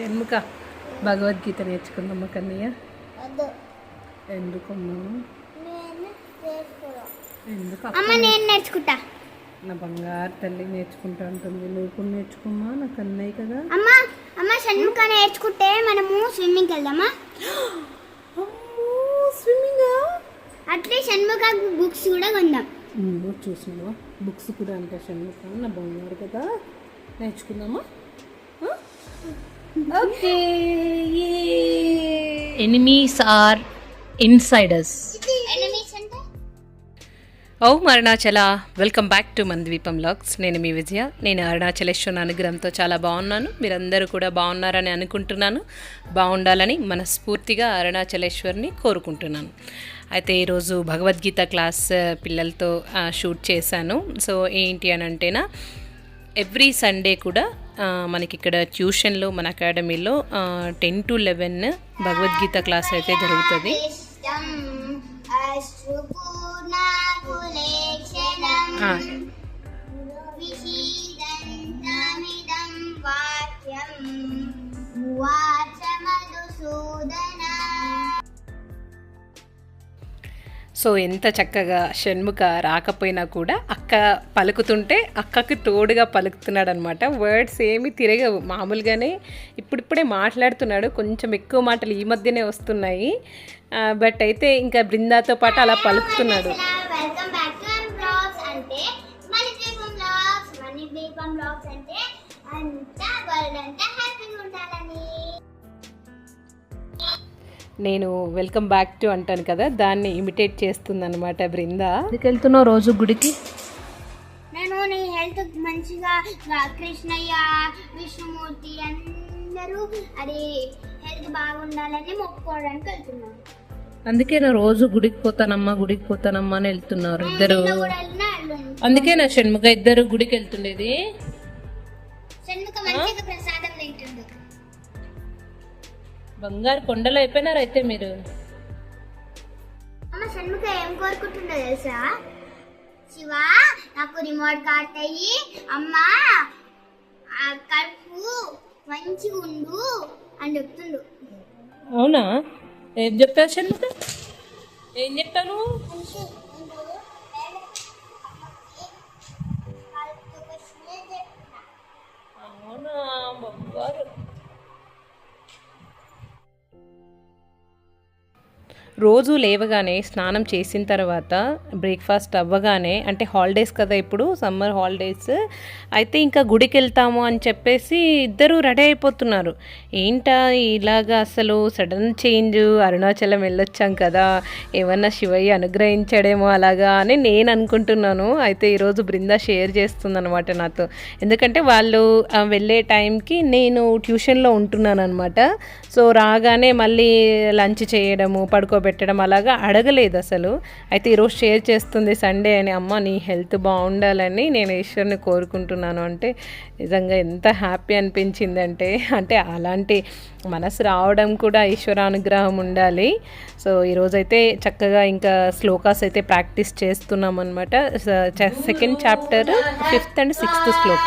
షణ్ముఖ భగవద్గీత నేర్చుకుందమ్మా కన్నయ్య? ఎందుకమ్మా? ఎందుకు అమ్మ నేను నేర్చుకుంటా. నా బంగారు తల్లి నేర్చుకుంటా ఉంటుంది నువ్వు కూడా నేర్చుకోమ్మా నా కన్నయ్య కదా. అమ్మ అమ్మ షణ్ముఖ నేర్చుకుంటే మనము స్విమ్మింగ్కి వెళ్దామా? స్విమ్మింగా? అట్లే షణ్ముఖ బుక్స్ కూడా కొందాం. చూసినావా? బుక్స్ కూడా అంటే షణ్ముఖ నా బంగారు కదా. నేర్చుకుందామా? Okay enemies are insiders. Enemies అంటే? ఓ అరుణాచల వెల్కమ్ బ్యాక్ టు మన ద్వీపం లాగ్స్ నేను మీ విజయ నేను అరుణాచలేశ్వర అనుగ్రహంతో చాలా బాగున్నాను మీరందరూ కూడా బాగున్నారని అనుకుంటున్నాను బాగుండాలని మనస్ఫూర్తిగా అరుణాచలేశ్వరిని కోరుకుంటున్నాను అయితే ఈరోజు భగవద్గీత క్లాస్ పిల్లలతో షూట్ చేశాను సో ఏంటి అని అంటేనా ఎవ్రీ సండే కూడా మనకి ఇక్కడ ట్యూషన్లో మన అకాడమీలో ten to eleven Bhagavad Gita class అయితే జరుగుతుంది. సో ఎంత చక్కగా షణ్ముఖ రాకపోయినా కూడా అక్క పలుకుతుంటే అక్కకి తోడుగా పలుకుతున్నాడు అనమాట వర్డ్స్ ఏమి తిరగవు. మామూలుగానే ఇప్పుడిప్పుడే మాట్లాడుతున్నాడు. కొంచెం ఎక్కువ మాటలు ఈ మధ్యనే వస్తున్నాయి. బట్ అయితే ఇంకా బృందాతో పాటు అలా పలుకుతున్నాడు. అంటే నేను వెల్కమ్ బ్యాక్ టు అంటాను కదా దాన్ని ఇమిటేట్ చేస్తుందన్నమాట బృంద. ఎందుకు వెళ్తున్నావు రోజు గుడికి? నేను నీ హెల్త్ మంచిగా కృష్ణయ్య విష్ణుమూర్తి అందరూ అది హెల్త్ బాగుండాలని మొక్కుకోవడానికి వెళ్తున్నాను అందుకే నా రోజు గుడికి పోతానమ్మా గుడికి పోతానమ్మా అని వెళ్తున్నారు ఇద్దరు? అందుకే నా షణ్ముఖ ఇద్దరు గుడికి వెళ్తుండేది? షణ్ముఖ మంచిగా ప్రసాదం బంగారు కొండలు అయిపోయినారు అయితే మీరు. అమ్మ షణ్ముఖ ఏం కోరుకుంటుందో తెలుసా? శివ నాకు రిమోట్ కార్ట్ అయ్యి అమ్మ ఆ కడుపు మంచిగా ఉండు అని చెప్తుండు. అవునా? ఏం చెప్పావు షణ్ముఖ? ఏం చెప్పాను అవునా బంగారు. రోజు లేవగానే స్నానం చేసిన తర్వాత బ్రేక్ఫాస్ట్ అవ్వగానే అంటే హాలిడేస్ కదా ఇప్పుడు సమ్మర్ హాలిడేస్ అయితే ఇంకా గుడికి వెళ్తాము అని చెప్పేసి ఇద్దరు రెడీ అయిపోతున్నారు. ఏంటా ఇలాగా అసలు సడన్ చేంజ్ అరుణాచలం వెళ్ళొచ్చాం కదా ఏమన్నా శివయ్య అనుగ్రహించాడేమో అలాగా అని నేను అనుకుంటున్నాను. అయితే ఈరోజు బృంద షేర్ చేస్తుందనమాట నాతో. ఎందుకంటే వాళ్ళు వెళ్ళే టైంకి నేను ట్యూషన్లో ఉంటున్నాను అనమాట సో రాగానే మళ్ళీ లంచ్ చేయడము పడుకోబెట్టడం పెట్టడం అలాగా అడగలేదు అసలు. అయితే ఈరోజు షేర్ చేస్తుంది సండే అని అమ్మ నీ హెల్త్ బాగుండాలని నేను ఈశ్వరుని కోరుకుంటున్నాను. అంటే నిజంగా ఎంత హ్యాపీ అనిపించిందంటే అంటే అలాంటి మనసు రావడం కూడా ఈశ్వరానుగ్రహం ఉండాలి. సో ఈరోజైతే చక్కగా ఇంకా శ్లోకాస్ అయితే ప్రాక్టీస్ చేస్తున్నాం అనమాట second chapter fifth and sixth shloka.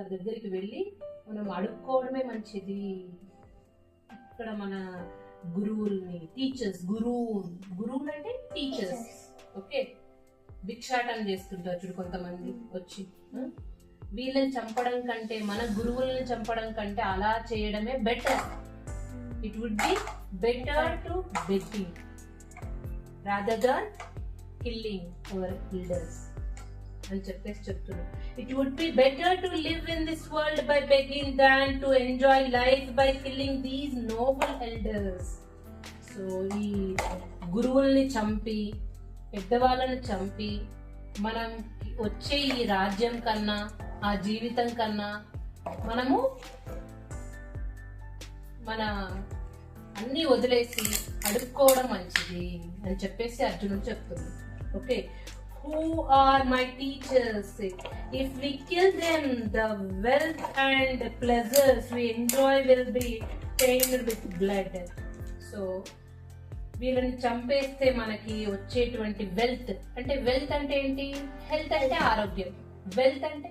ఒకరి దగ్గరికి వెళ్ళి మనం అడుక్కోవడమే మంచిది. ఇక్కడ మన గురువుల్ని టీచర్స్ గురువు గురువులు అంటే టీచర్స్ ఓకే? భిక్షాటం చేస్తుంటారు చూడు కొంతమంది వచ్చి? వీళ్ళని చంపడం కంటే మన గురువులను చంపడం కంటే అలా చేయడమే better it would be better to begging rather than killing our leaders అని చెప్పేసి చెప్తున్నాను it would be better to live in this world by begging than to enjoy life by killing these noble elders so ఈ గురువుల్ని చంపి పెద్దవాళ్ళని చంపి మనం వచ్చే ఈ రాజ్యం కన్నా ఆ జీవితం కన్నా మనము మన అన్ని వదిలేసి అడుక్కోవడం మంచిది అని చెప్పేసి అర్జునుడు చెప్తున్నాడు. Okay who are my teachers if we kill them the wealth and pleasures we enjoy will be timed with blood so వీళ్ళని చంపేస్తే మనకి వచ్చేటువంటి వెల్త్ అంటే వెల్త్ అంటే ఏంటి? హెల్త్ అంటే ఆరోగ్యం. వెల్త్ అంటే?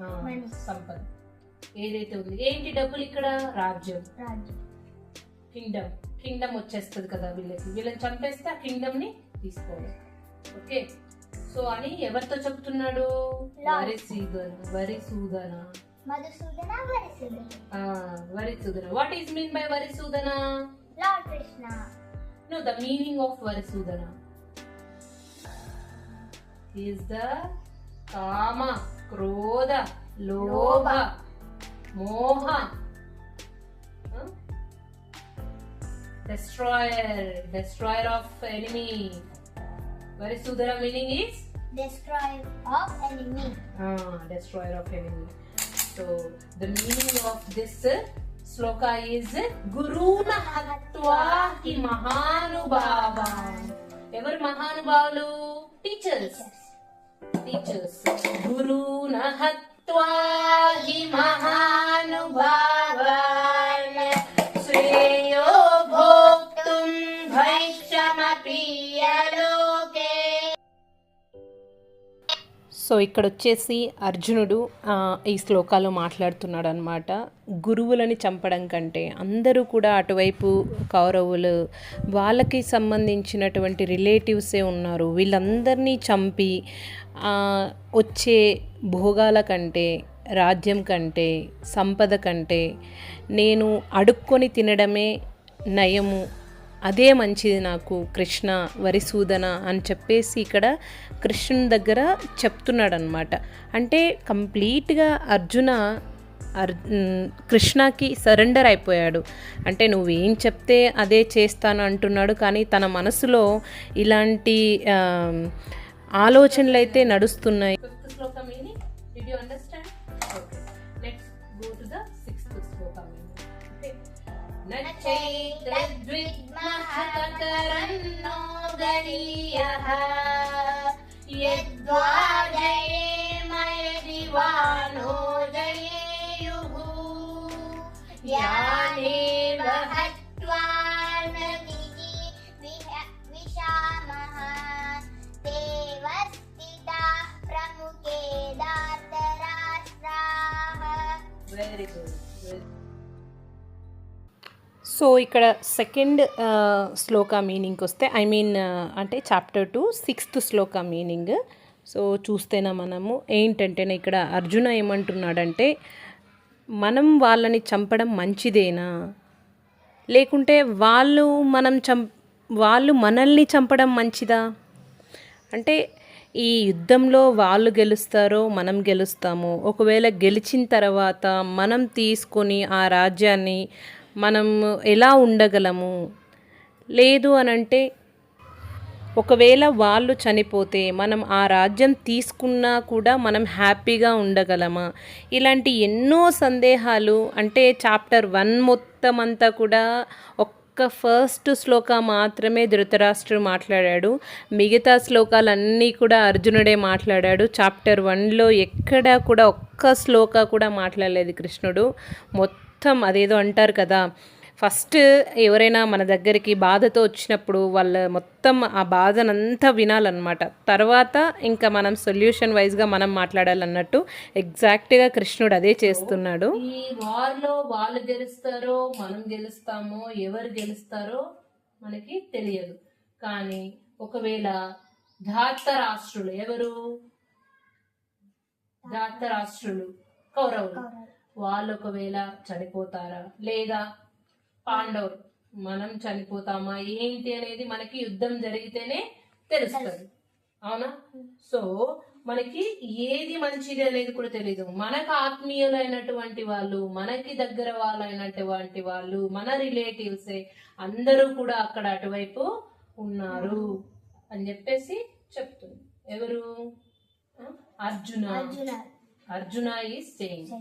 Money. సంపద. ఏదైతే ఉంది. ఏంటి డబ్బులు ఇక్కడ? రాజ్యం. రాజ్యం. కింగ్డమ్ కింగ్డమ్ వచ్చేస్తుంది కదా వీళ్ళకి. వీళ్ళని చంపేస్తే ఆ కింగ్డమ్ని తీసుకోవాలి. ఓకే సో అని ఎవరితో చెప్తున్నాడు Lord. వరి సూదన వరి సూదన మధుసూదన వరిసూదన ఆ, Arisudana what is mean by Arisudana lord Krishna No, the meaning of Varisudana is the Kama, Krodha, Lobha, Moha. Huh? Destroyer, destroyer of enemy. Varisudana meaning is destroyer of enemy ah, destroyer of enemy. So the meaning of this uh, sloka is గురువున హత్వా హి మహానుభావ ఎవరు మహానుభావులు teachers teachers గురువున హత్వా హి మహానుభావాన్ so ఇక్కడ వచ్చేసి అర్జునుడు ఈ శ్లోకాలు మాట్లాడుతున్నాడు అనమాట గురువులని చంపడం కంటే అందరూ కూడా అటువైపు కౌరవులు వాళ్ళకి సంబంధించినటువంటి రిలేటివ్సే ఉన్నారు. వీళ్ళందరినీ చంపి వచ్చే భోగాల కంటే రాజ్యం కంటే సంపద కంటే నేను అడుక్కొని తినడమే నయము అదే మంచిది నాకు కృష్ణ వరిసూదన అని చెప్పేసి ఇక్కడ కృష్ణుని దగ్గర చెప్తున్నాడు అనమాట అంటే కంప్లీట్గా అర్జున అర్ కృష్ణకి సరెండర్ అయిపోయాడు. అంటే నువ్వేం చెప్తే అదే చేస్తాను అంటున్నాడు. కానీ తన మనసులో ఇలాంటి ఆలోచనలు అయితే నడుస్తున్నాయి. चैत्रद्विग्महककरन्नो गरीयः यद्वा जयेम यदि जयेयुः या देव हत्वा विशामः। देवस्थिताः प्रमुखे दातराष्ट्राः। वेरि गुड् సో ఇక్కడ సెకండ్ uh, శ్లోక మీనింగ్కి వస్తే ఐ మీన్ uh, అంటే chapter two sixth shloka meaning so చూస్తేనా మనము ఏంటంటే ఇక్కడ అర్జున ఏమంటున్నాడంటే మనం వాళ్ళని చంపడం మంచిదేనా? లేకుంటే వాళ్ళు మనం చం వాళ్ళు మనల్ని చంపడం మంచిదా? అంటే ఈ యుద్ధంలో వాళ్ళు గెలుస్తారో మనం గెలుస్తామో. ఒకవేళ గెలిచిన తర్వాత మనం తీసుకొని ఆ రాజ్యాన్ని మనం ఎలా ఉండగలము? లేదు అనంటే ఒకవేళ వాళ్ళు చనిపోతే మనం ఆ రాజ్యం తీసుకున్నా కూడా మనం హ్యాపీగా ఉండగలమా? ఇలాంటి ఎన్నో సందేహాలు అంటే చాప్టర్ వన్ మొత్తం అంతా కూడా ఒక్క ఫస్ట్ శ్లోక మాత్రమే ధృతరాష్ట్రుడు మాట్లాడాడు. మిగతా శ్లోకాలన్నీ కూడా అర్జునుడే మాట్లాడాడు. చాప్టర్ వన్లో ఎక్కడా కూడా ఒక్క శ్లోక కూడా మాట్లాడలేదు కృష్ణుడు. మొత్తం అదేదో అంటారు కదా. ఫస్ట్ ఎవరైనా మన దగ్గరికి బాధతో వచ్చినప్పుడు వాళ్ళ మొత్తం ఆ బాధనంతా వినాలన్నమాట. తర్వాత ఇంకా మనం సొల్యూషన్ వైజ్గా మనం మాట్లాడాలన్నట్టు ఎగ్జాక్ట్గా కృష్ణుడు అదే చేస్తున్నాడు. ఈ వార్లో వాళ్ళు గెలుస్తారో మనం గెలుస్తామో ఎవరు గెలుస్తారో మనకి తెలియదు. కానీ ఒకవేళ ధార్త రాష్ట్రులు ఎవరు? ధార్త రాష్ట్రులు కౌరవులు. వాళ్ళు ఒకవేళ చనిపోతారా? లేదా పాండవులు మనం చనిపోతామా? ఏంటి అనేది మనకి యుద్ధం జరిగితేనే తెలుస్తుంది. అవునా? సో మనకి ఏది మంచిది అనేది కూడా తెలియదు మనకు ఆత్మీయులైనటువంటి వాళ్ళు మనకి దగ్గర వాళ్ళైనటువంటి వాళ్ళు మన రిలేటివ్స్ అందరూ కూడా అక్కడ అటువైపు ఉన్నారు అని చెప్పేసి చెప్తుంది. ఎవరు? Arjuna. Arjuna. Arjuna is saying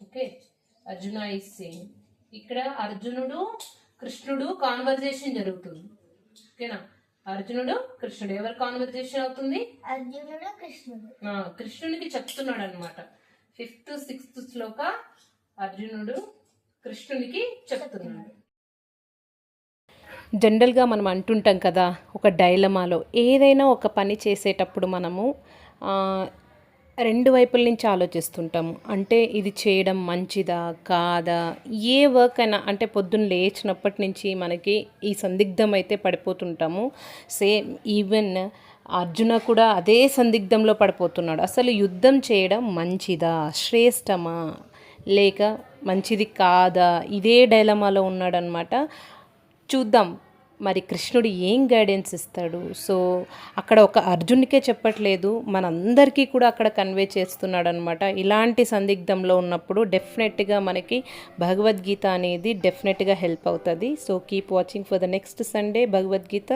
okay. Arjuna is ఇక్కడ అర్జునుడు కృష్ణుడు కాన్వర్జేషన్ జరుగుతుంది. ఓకేనా? అర్జునుడు కృష్ణుడు. ఎవరు కాన్వర్జేషన్ అవుతుంది? అర్జునుడు కృష్ణుడు. ఆ, కృష్ణునికి చెప్తున్నాడు అనమాట ఫిఫ్త్ సిక్స్త్ శ్లోక అర్జునుడు కృష్ణునికి చెప్తున్నాడు. జనరల్గా మనం అంటుంటాం కదా ఒక డైలమాలో ఏదైనా ఒక పని చేసేటప్పుడు మనము ఆ, రెండు వైపుల నుంచి ఆలోచిస్తుంటాము అంటే ఇది చేయడం మంచిదా కాదా? ఏ వర్క్ అయినా అంటే పొద్దున్న లేచినప్పటి నుంచి మనకి ఈ సందిగ్ధం అయితే పడిపోతుంటాము. సేమ్ ఈవెన్ అర్జున కూడా అదే సందిగ్ధంలో పడిపోతున్నాడు. అసలు యుద్ధం చేయడం మంచిదా శ్రేష్టమా? లేక మంచిది కాదా? ఇదే డైలమాలో ఉన్నాడనమాట చూద్దాం. మరి కృష్ణుడు ఏం గైడెన్స్ ఇస్తాడు? సో అక్కడ ఒక అర్జునికే చెప్పట్లేదు. మనందరికీ కూడా అక్కడ కన్వే చేస్తున్నాడు అనమాట ఇలాంటి సందిగ్ధంలో ఉన్నప్పుడు డెఫినెట్గా మనకి భగవద్గీత అనేది డెఫినెట్గా హెల్ప్ అవుతుంది. So keep watching for the next Sunday Bhagavad Gita